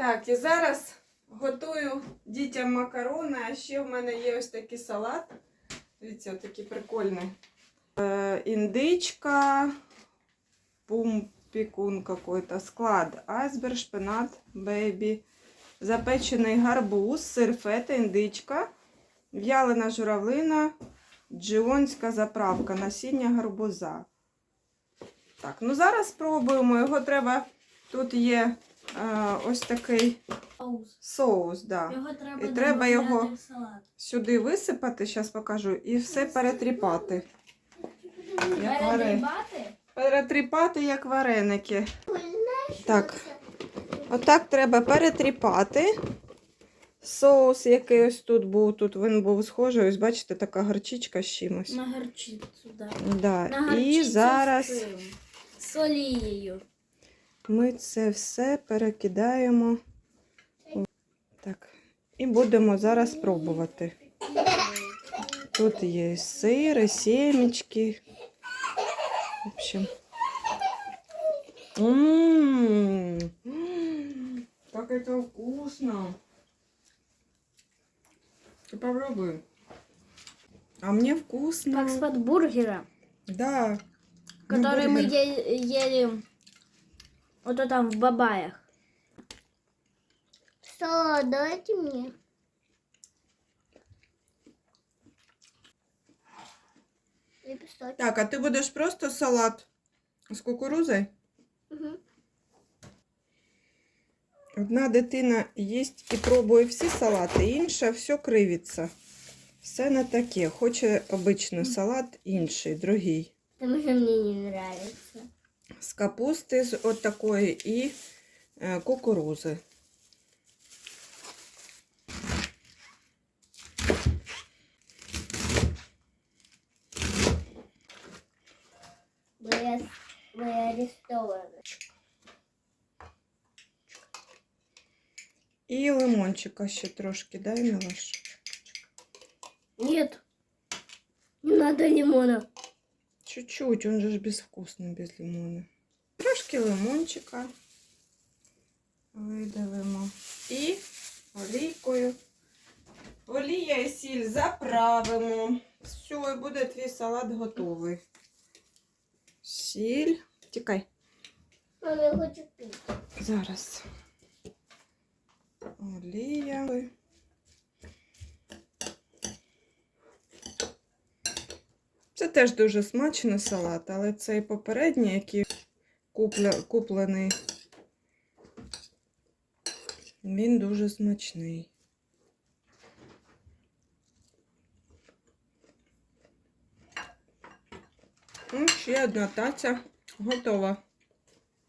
Так, і зараз готую дітям макарони, а ще в мене є ось такий салат. Дивіться, такий прикольний. Е, індичка, пумпікун какой-то, склад, айсберг, шпинат, бейбі, запечений гарбуз, сир фета, індичка, в'ялена журавлина, джіонська заправка, насіння гарбуза. Так, ну зараз спробуємо. Його треба. Тут є ось такий Соус. соус, да. Його треба, І треба його- Сюди висипати, зараз покажу, і все перетріпати. Як варе... Перетріпати, як вареники. Так, отак треба перетріпати. Соус, який ось тут був, тут він був схожий, ось бачите, така горчичка з чимось. На гарчицю, да. Да. І зараз з цим З олією. ми це все перекидаємо. Так. І будемо зараз пробувати. Тут є і сир, і семечки. В общем. М, м, Как это вкусно. Ты попробуй. А мне вкусно. Как с бургера, Да. Ну, который мы бургер. е- ели вот там в Бабаях. Что, дайте мне. Лепесточек. Так, а ти будеш просто салат з кукурузою? Мгм. Одна дитина їсть і пробує всі салати, інша все кривиться. Все не таке. Хоче обичний салат, інший, другий. Потому что мне не нравится. З капусти з от такої і е, кукурузи. Вы, вы арестованы. І лимончика ще трошки дай Милош. Нет. Не надо лимона. Чуть-чуть, он же ж безвкусний без лимону. Трошки лимончика видавимо. І олійкою. Олія і сіль заправимо. Все, і буде твій салат готовий. Сіль. Тікай. Мама, я хочу пить. Зараз. Олія. Це теж дуже смачний салат, але цей попередній, який купля, куплений, він дуже смачний. Ну, ще одна таця готова.